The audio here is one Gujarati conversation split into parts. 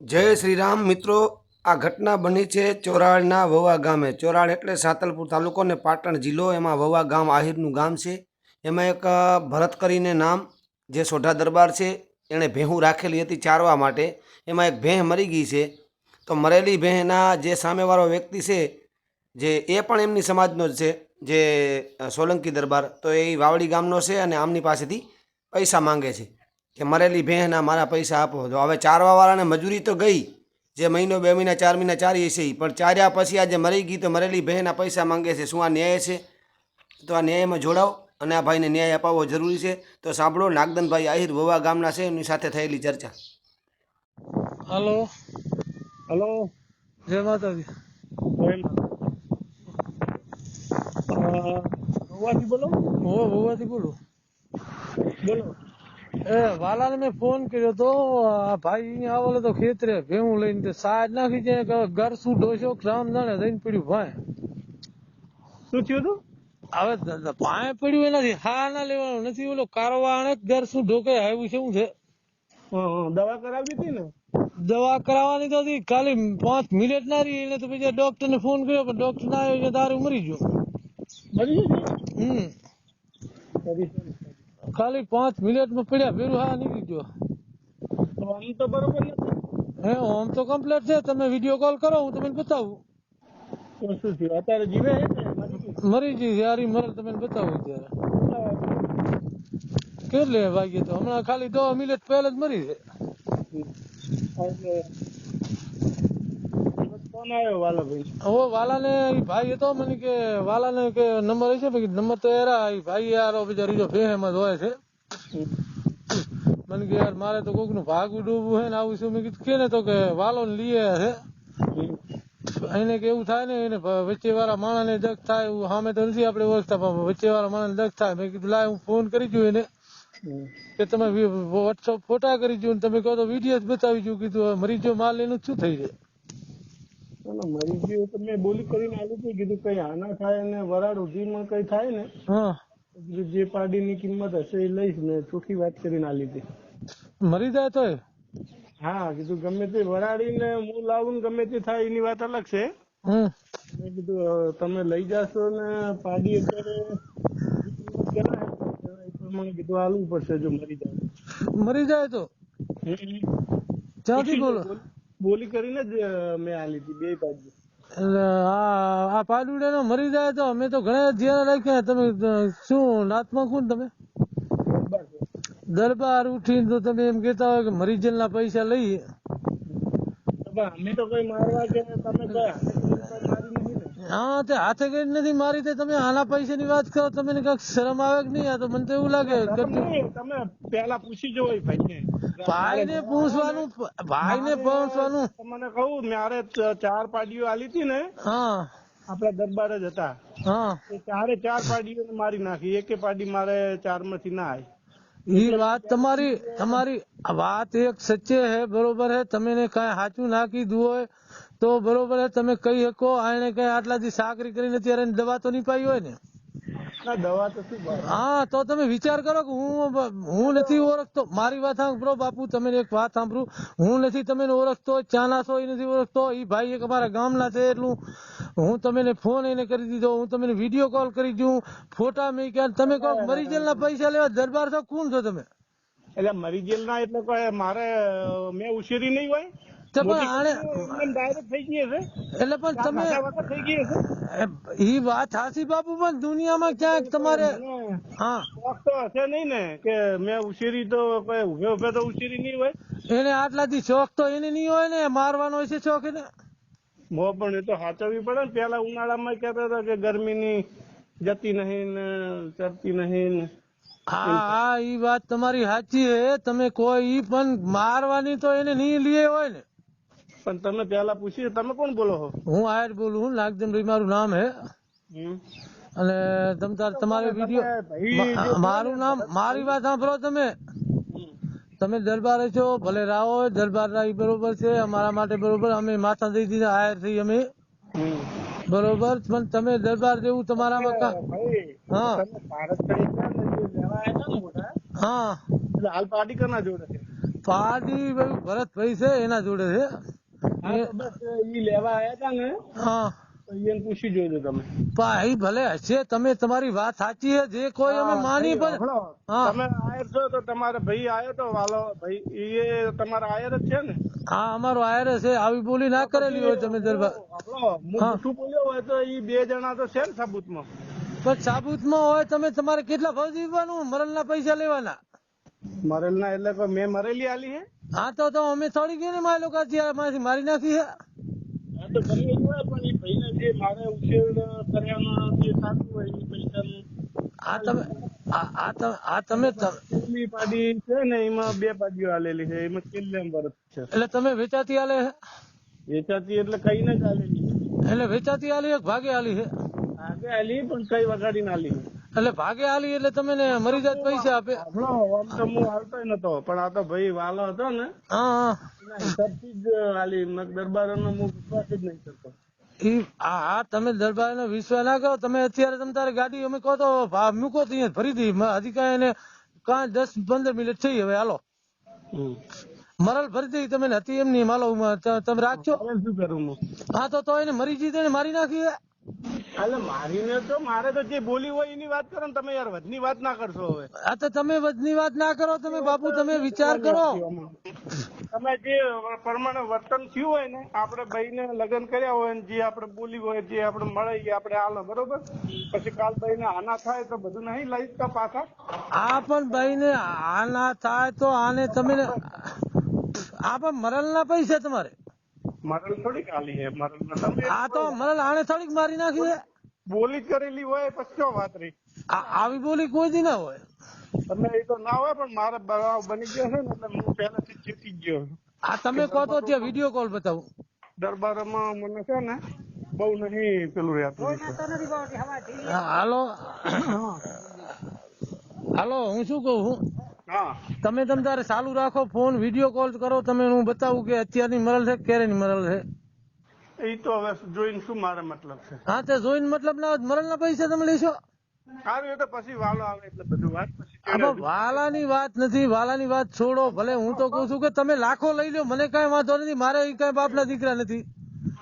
જય શ્રી રામ મિત્રો, આ ઘટના બની છે ચોરાળના વવા ગામે. ચોરાળ એટલે સાતલપુર તાલુકો ને પાટણ જિલ્લો. એમાં વવા ગામ આહિરનું ગામ છે. એમાં એક ભરત કરીને નામ જે સોઢા દરબાર છે, એણે ભેહું રાખેલી હતી ચારવા માટે. એમાં એક ભેહ મરી ગઈ છે. તો મરેલી ભેહના જે સામેવાળો વ્યક્તિ છે, જે, એ પણ એમની સમાજનો જ છે, જે સોલંકી દરબાર. તો એ વાવડી ગામનો છે અને આમની પાસેથી પૈસા માંગે છે. કે મરેલી ભેંના મારા પૈસા આપો. તો હવે ચારવાવાળાને મજૂરી તો ગઈ. જે મહિનો બે મહિના ચાર મહિના ચારીએ છે પણ ચાર્યા પછી આજે મરી ગઈ તો મરેલી ભેંના પૈસા માંગે છે. શું આ ન્યાય છે? તો આ ન્યાયમાં જોડાઓ અને આ ભાઈને ન્યાય અપાવવો જરૂરી છે. તો સાંભળો નાગદનભાઈ આહિર વવા ગામના છે. એમની સાથે થયેલી ચર્ચા. હલો. હલો. જય માતાજી. હો બોલું. બોલો. એ વાલાને મેં ફોન કર્યો તો ભાઈ અહીંયા આવેલો તો ખેતરે ભેહું લઈને તે સાજ નાખી ઘર શું ડોસો રામ જાણે પડ્યું ભાઈ. શું થયું હવે પડ્યું એનાથી હા ના લેવાનું નથી ઓલો કારવા ઘર શું ઢોકે આવ્યું છે શું છે. દવા કરાવી હતી ને? દવા કરાવવાની તો હતી ખાલી પાંચ મિનિટ ના રહી એને તો પછી ડોક્ટર ને ફોન કર્યો પણ ડોક્ટર ના આવ્યો એટલે દારૂ મરી ગયો. મરી ગઈ હમ. ખાલી પાંચ મિનિટમાં પડ્યા ભેરું હા નીકળી ગયો. તો આમ તો બરોબર નથી હે આમ તો કમ્પ્લીટ છે. તમે વીડિયો કોલ કરો હું તમને બતાવું. તો શું થયું? અત્યારે જીવે છે મરી ગઈ? મરી ગઈ યારી મરે તમને બતાવું ત્યારે કેટલે વાગ્યે તો? હમણાં ખાલી દસ મિનિટ પહેલા જ મરી છે. ફોન આવ્યો વાલાભાઈ વાલાને ભાઈ હતો, મને કે વાલાને કે નંબર હશે નંબર તો એરા ભાઈ યાર બીજા જો ફેમ હોય છે. મને કે યાર, મારે તો કોકનું ભાગ ડૂબવું હે ને આવું શું મેં કીધું કે ને તો કે વાલો ને લીએ હે એને કે એવું થાય ને, એને વચ્ચે વાળા માણસ ને દખ થાય, એવું સામે તો નથી આપણે ઓળખતા, પણ વચ્ચે વાળા માણસ દખ થાય. મેં કીધું, લાય, હું ફોન કરી જોઉં એને. કે તમે વોટ્સઅપ ફોટા કરી જો તમે કહો તો વીડિયો જ બતાવી જો કીધું મરીજો માલ એનું શું થઈ જાય? ના, ના, મરી ગયું તો મેં બોલી કરીને આલું હતું કીધું કઈ આના થાય ને વરાળ ઉધીમાં કઈ થાય ને કીધું જે પાડીની કિંમત હશે એ લઈશ ને ચોખ્ખી વાત કરીને આલી હતી. મરી જાય તો હા કીધું ગમે તે વરાળીને હું લાવું ને ગમે તે થાય એની વાત અલગ છે. મેં કીધું તમે લઈ જાશો ને પાડી અત્યારે કીધું આલવું પડશે જો મરી જાય. મરી જાય તો? ક્યાંથી બોલો. બોલ- કરીને જ મેં આલી હતી બે બાજુ આ આ પાડુડે નો મરી જાય તો અમે તો ઘણા ધ્યાન રાખ્યા. તમે શું નાતમાં કોણ તમે? દરબાર ઉઠીને તો તમે એમ કેતા હોય કે મરીજન ના પૈસા લઈએ અમે તો કઈ મારવા કે તમે ને. હા તે હાથે કઈ નથી મારી તે તમે આના પૈસા ની વાત કરો. તમને કંઈક શરમ આવે કે નહીં? આ તો મને તો એવું લાગે તમે પેલા પૂછી જવો એ ભાઈને. ભાઈ ને પૂછવાનું ભાઈ ને પૂછવાનું તમને કહું મારે ચાર પાડીઓ આલી હતી ને હા. આપડા દરબાર જ હતા. હા. એ ચારે ચાર પાડીઓ મારી નાખી. એકે પાડી મારે ચારમાંથી ના આવી એ વાત તમારી તમારી વાત એક સચ્ચે હે બરોબર હે? તમે કઈ સાચું ના કીધું હોય તો બરોબર હે? તમે કહી શકો આને કઈ આટલા દી સાકરી કરીને ત્યારે દવા તો નહીં પાઈ હોય ને? હા તો તમે વિચાર કરો કે હું હું નથી ઓળખતો. મારી વાત સાંભળો બાપુ તમે એક વાત સાંભળું. હું નથી તમે ઓળખતો ચાના છો એ નથી ઓળખતો. એ ભાઈ એક અમારા ગામના છે એટલું. હું તમને ફોન એને કરી દીધો હું તમને વીડિયો કોલ કરી દઉં ફોટા મેં ક્યાં તમે કહો મરી ના પૈસા લેવા દરબાર છો કોણ છો તમે? એટલે મરી ના એટલે મારે મેં ઉછેરી નહીં હોય? એટલે પણ તમે ખાધા વગર થઈ ગઈ હશે? ઈ વાત હાસી બાપુ પણ દુનિયામાં ક્યાંક તમારે હા. શોખ તો હશે નહીં ને કે મેં ઉછેરી તો ઉભે ઉભે તો ઉછેરી નહીં હોય. એને આટલાથી શોખ તો એને નહીં હોય ને મારવાનો છે શોખ એને? મો પણ એ તો સાચવવી પડે ને. પેલા ઉનાળામાં કહેતા હતા કે ગરમીની જતી નહીં ને ચરતી નહીં હા હા ઈ વાત તમારી સાચી હે. તમે કોઈ પણ મારવાની તો એને નહીં લીએ હોય ને. પણ તમે પેલા પૂછ્યું તમે કોણ બોલો છો? હું આયર બોલું હું નાગદનભાઈ મારું નામ હે. અને તમે તાર તમારે વીડિયો મારું નામ મારી વાત સાંભળો તમે. તમે દરબાર છો ભલે રાહો દરબાર રાહી બરોબર છે અમારા માટે બરોબર અમે માથા દઈ દીધા આયર થઈ અમે. બરોબર પણ તમે દરબાર જેવું તમારામાં કા- હા. હા. હાલ પાર્ટી કરના જોડે છે? ભાઈ ભરતભાઈ છે એના જોડે છે. ઈ લેવા આયા તા ને. હા. એને પૂછી જોજો તમે. ભાઈ ભલે હશે તમે તમારી વાત સાચી છે જે કોઈ અમે માની પણ તમે આયર છો તો તમારે ભાઈ આયો તો વાલો ભાઈ એ તમારા આયર જ છે ને. હા અમારો આયર છે આવી બોલી ના કરેલી હોય તમે દરબાર. જૂઠું બોલ્યો હોય તો એ બે જણા તો છે ને સાબુતમાં. પણ સાબુતમાં હોય તમે તમારે કેટલા ભાવ જીવવાનું મરણના પૈસા લેવાના? મરેલ ના એટલે મેં મરેલી આલી હે. હા તો તો અમે થોડી ગઈ ને મારા લોકો માંથી મારી નાખી હા. તો કરી હોય પણ એ ભાઈને જે મારે ઉછેર કર્યાનો જે થતું હોય એ પૈસાનું આ તમે આ તમે આ તમે ત- પાડી છે ને એમાં બે પાડીઓ આલેલી છે એમાં વર્ષ છે. એટલે તમે વેચાતી આલે? વેચાતી એટલે કઈ જ આલેલી. એટલે વેચાતી આલી એક ભાગે આલી છે ભાગે આલી પણ કઈ વગાડીને આલી એટલે ભાગે આલી એટલે તમે ને મરી જાત પૈસા આપે. આમ તો હું આવતો નતો પણ આ તો ભાઈ વાલો હતો ને હા હા. હિસાબથી જ આલી દરબારોનો હું વિશ્વાસ જ નહીં કરતો. ઈ આ તમે દરબાર નો વિશ્વાસ ના કરો તમે અત્યારે તમે તારે ગાડી અમે કહો તો મૂકો તો અહીંયા ભરી દી. હજી કાંઈ એને કાંઈ દસ પંદર મિનિટ થઈ હવે હાલો. મરલ ભરી દઈ તમે હતી એમ નહીં માલો તમે રાખજો. શું કરું હા? તો તો એને મરી જઈ ને મારી નાખી હે. એટલે મારીને તો મારે તો જે બોલી હોય એની વાત કરો ને તમે યાર વધની વાત ના કરશો હવે. આ તો તમે વજની વાત ના કરો તમે બાપુ તમે વિચાર કરો. તમે જે પ્રમાણે વર્તન થયું હોય ને આપણે ભાઈને લગ્ન કર્યા હોય ને જે આપણે બોલી હોય જે આપણે મળે એ આપણે હાલ બરોબર? પછી કાલ ભાઈને આના થાય તો બધું નહીં લઈ તો પાછા? આ પણ ભાઈ ને આના થાય તો આને તમે આ પણ મરલ ના પૈસા તમારે. મરલ થોડીક આલી હે મરલ તમે આ તો મરલ આને થોડીક મારી નાખી હે. બોલી કરેલી હોય પછી શું વાત રહી? આવી બોલી કોઈ દી ના હોય. તમે એ તો ના હોય પણ મારે બનાવ બની ગયો છે ને એટલે હું પહેલેથી જીતી ગયો. આ તમે કહો તો ત્યાં વીડિયો કોલ બતાવું. દરબારમાં મને છે ને બહુ નહીં પેલું રહેતું હાલો. હાલો હું શું કહું? હા તમે તમ તારે ચાલુ રાખો ફોન વીડિયો કોલ કરો તમે હું બતાવું કે અત્યારની મરલ છે ક્યારેની મરલ છે? એ તો હવે જોઈને શું મારે મતલબ છે? હા તે જોઈને મતલબ ના મરલ ના પૈસા તમે લેશો? સારું એ તો પછી વાલો આવે એટલે બધું વાત પછી વાલાની વાત નથી વાલાની વાત છોડો ભલે હું તો કઉ છું કે તમે લાખો લઈ લો મને કઈ વાંધો નથી મારે કઈ કઈ બાપના દીકરા નથી.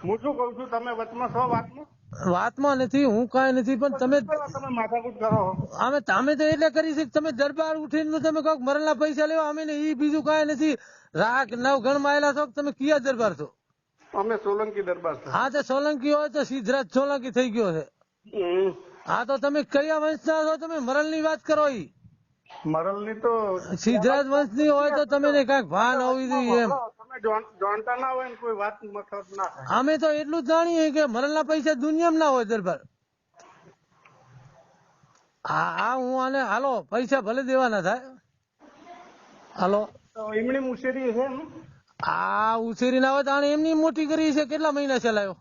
હું શું કઉ છું તમે વચમાં છો વાતમાં? વાતમાં નથી હું કઈ નથી પણ તમે તમે માથાકૂટ કરો. અમે તમે તો એટલે કરી છે તમે દરબાર ઉઠીને તમે કહો મરણના પૈસા લેવા અમે ને ઈ બીજું કાંઈ નથી. રાખ નવ ગણ માયેલા છો તમે કયા દરબાર છો? અમે સોલંકી દરબાર હા તો સોલંકી હોય તો સિદ્ધરાજ સોલંકી થઈ ગયો છે. હા તો તમે કયા વંશના છો? તમે મરલની વાત કરો ઈ. મરલની તો સિદ્ધરાજ વંશની હોય તો તમે કંઈક ભાન હોવી જોઈએ એમ. જાણતા ના હોય ને કોઈ વાત મતલબ ના થાય. અમે તો એટલું જ જાણીએ કે મરણના પૈસા દુનિયામાં ના હોય દરબાર. હા હા હું આને હાલો પૈસા ભલે દેવાના થાય. હાલો. એમની મુશેરી છે આ ઉછેરી ના હોય તો આને એમની મોટી કરી છે. કેટલા મહિના ચલાયો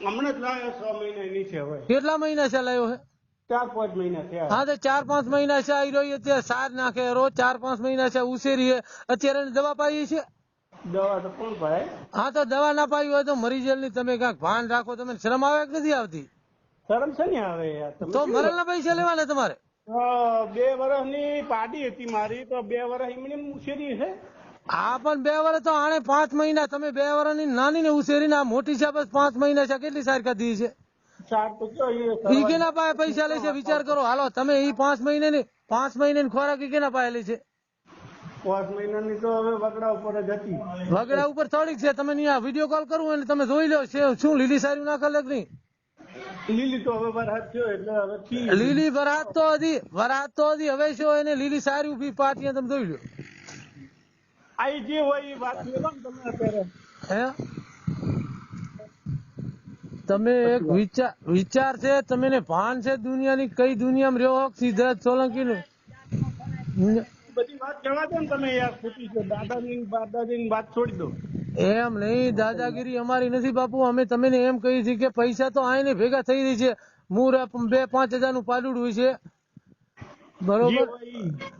હમણાં જ લાવ્યો છ મહિના એની છે હવે કેટલા મહિના ચલાયો છે ચાર પાંચ મહિના થયા હા તો ચાર પાંચ મહિના છે આવી રહ્યો અત્યારે સાર નાખે રોજ ચાર પાંચ મહિના છે ઉછેરી અત્યારે દવા પાઈએ છે દવા તો કોણ ભાઈ હા તો દવા ના પાવી હોય તો મરી જેલની તમે કાંઈક ભાન રાખો તમે શરમ આવે કે નથી આવતી? શરમ છે ને આવે યાર? તો મરણના પૈસા લેવાના તમારે. બે વર્ષની પાડી હતી મારી તો બે વર્ષ એમની મુશેરી છે? હા પણ બે વર્ષ તો આણે પાંચ મહિના તમે બે વર્ષની નાની ને ઉછેરી આ મોટી છે બસ પાંચ મહિના છે કેટલી સારી દી છે? ઈ કેના પાસે પૈસા લે છે? વિચાર કરો. હાલો તમે ઈ પાંચ મહિને ની પાંચ મહિને ની ખોરાક ઈ કેના પાસે લે છે? પાંચ મહિનાની તો હવે વગડા ઉપર જ હતી. વગડા ઉપર થોડીક છે. તમે ત્યાં વીડિયો કોલ કરવું એટલે તમે જોઈ લો શું લીલી સારી ના કરે નહીં? લીલી તો હવે વરસાદ થયો એટલે હવે લીલી વરાત તો હતી વરાત તો હતી હવે શું એને લીલી સારી ઊભી પાટી તમે જોઈ લો. આઈ જે હોય એ વાત તમે અત્યારે. હે? તમે એક વિચાર વિચાર છે તમે ને ભાન છે દુનિયાની કઈ દુનિયામાં રહ્યો સિદ્ધાર્થ સોલંકી નું વાત જવા દો ને તમે યાર ખોટી છે. દાદાની દાદાજીની વાત છોડી દો. એમ નહીં દાદાગીરી અમારી નથી બાપુ. અમે તમને એમ કહી છીએ કે પૈસા તો આઈને ભેગા થઈ રહી છે. મૂર બે પાંચ હજારનું પાલુડું છે. બરોબર?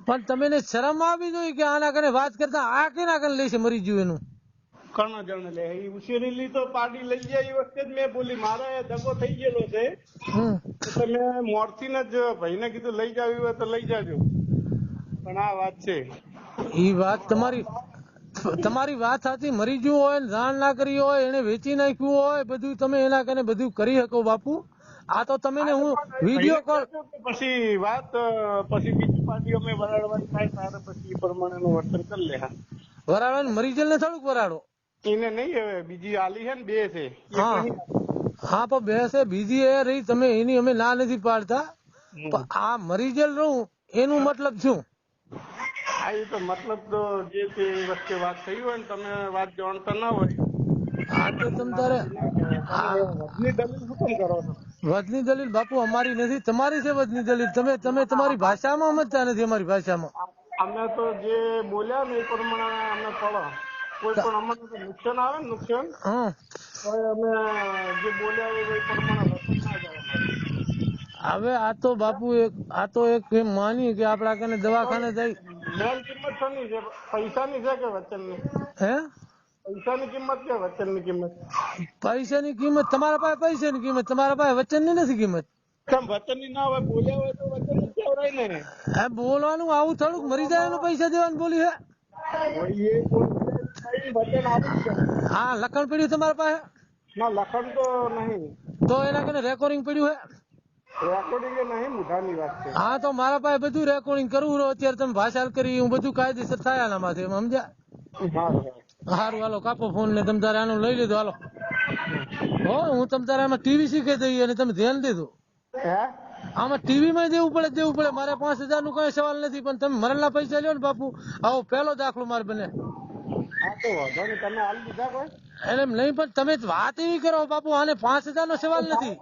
પણ તમે શરમ આવી જોઈએ કે આના કને વાત કરતા આ કેના કને લેશે મરી ગયું એનું? ઘણા જણ લે. એ ઉછેરેલી તો પાર્ટી લઈ જાય એ વખતે જ મેં બોલી મારે દગો થઈ ગયેલો છે. હમ. એટલે મેં મોરથી જ ભાઈને કીધું લઈ જાવ તો લઈ જાજો. પણ આ વાત છે. ઈ વાત તમારી તમારી વાત સાચી. મરી ગયું હોય ને જાણ ના કરી હોય એને વેચી નાખ્યું હોય બધું તમે એના કને બધું કરી શકો બાપુ. આ તો તમે ને હું વીડિયો કોલ પછી વાત પછી બીજી પાર્ટીઓ મેં વરાળવાની થાય ત્યારે પછી પ્રમાણે નું વર્તન કરી લે વરાળો મરી જેલ ને થોડુંક વરાળો? એને નહીં હવે બીજી આલી છે ને બે છે. હા. હા પણ બે છે બીજી એ રહી તમે એની અમે ના નથી પાડતા. આ મરી જેલ રહું એનું મતલબ શું? હા એ તો મતલબ તો જે તે વચ્ચે વાત થઈ હોય ને તમે વાત જાણતા ના હોય. હા તો તમે તારે વચની દલીલ શું કેમ કરો છો? વજની દલીલ બાપુ અમારી નથી. તમારી છે વજની દલીલ. તમે તમે તમારી ભાષામાં સમજતા નથી અમારી ભાષામાં. અમે તો જે બોલ્યા ને એ પ્રમાણે અમે પડો કોઈ પણ અમને તો નુકસાન આવે ને નુકસાન તો અમે જે બોલ્યા હોય એ પ્રમાણે ના જાય. હવે આ તો બાપુ એક આ તો એક એમ માની કે આપડા કને દવાખાને જઈ મેન કિંમત શાની છે પૈસાની છે કે વચનની? હે? પૈસાની કિંમત કે વચનની કિંમત? પૈસાની કિંમત તમારા પાસે પૈસાની કિંમત તમારા પાસે વચનની નથી કિંમત. કેમ વચનની ના હોય બોલ્યા હોય તો વચનની કેવડાય ને. આ બોલવાનું આવું થોડુંક મરી જાય એનું પૈસા દેવાનું બોલી હે. વચન હા લખણ પડ્યું તમારા પાસે? ના લખણ તો નહીં. તો એના કને રેકોર્ડિંગ પડ્યું હે? હા તો મારા પાસે બધું રેકોર્ડિંગ કરવું રહ્યું અત્યારે તમે ભાષા કરી હું બધું કાયદેસર થાય આના માથે સમજ્યા? સારું હાલો કાપો ફોન ને તમે તારે આનું લઈ લીધો હાલો. હો હું તમે તારે આમાં ટીવી શીખી દઈએ અને તમે ધ્યાન દીધું હે? આમાં ટીવી માં દેવું પડે દેવું પડે. મારે પાંચ હજારનું કઈ સવાલ નથી પણ તમે મરણના પૈસા લ્યો ને બાપુ. આવો પહેલો દાખલો મારે બને. હા તો વાંધો નહીં તમે હાલ દીધા કોઈ? એટલે એમ નહીં પણ તમે વાત એવી કરો બાપુ આને પાંચ હજાર નો સવાલ નથી.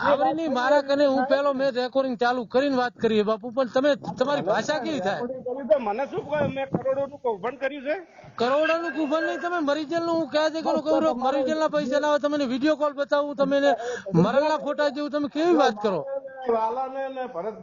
આવડે નહીં મારા કને હું પેલો મેં રેકોર્ડિંગ ચાલુ કરીને વાત કરીએ બાપુ પણ તમે તમારી ભાષા કેવી થાય? મને શું મેં કરોડો નું કૌભાંડ કર્યું છે? કરોડો નું કુફન નહીં તમે મરીજલનું હું કહું છું મરીજલ ના પૈસા લાવો તમને વીડિયો કોલ બતાવું તમે મરણના ફોટા જેવું તમે કેવી વાત કરો? ભરતભાઈ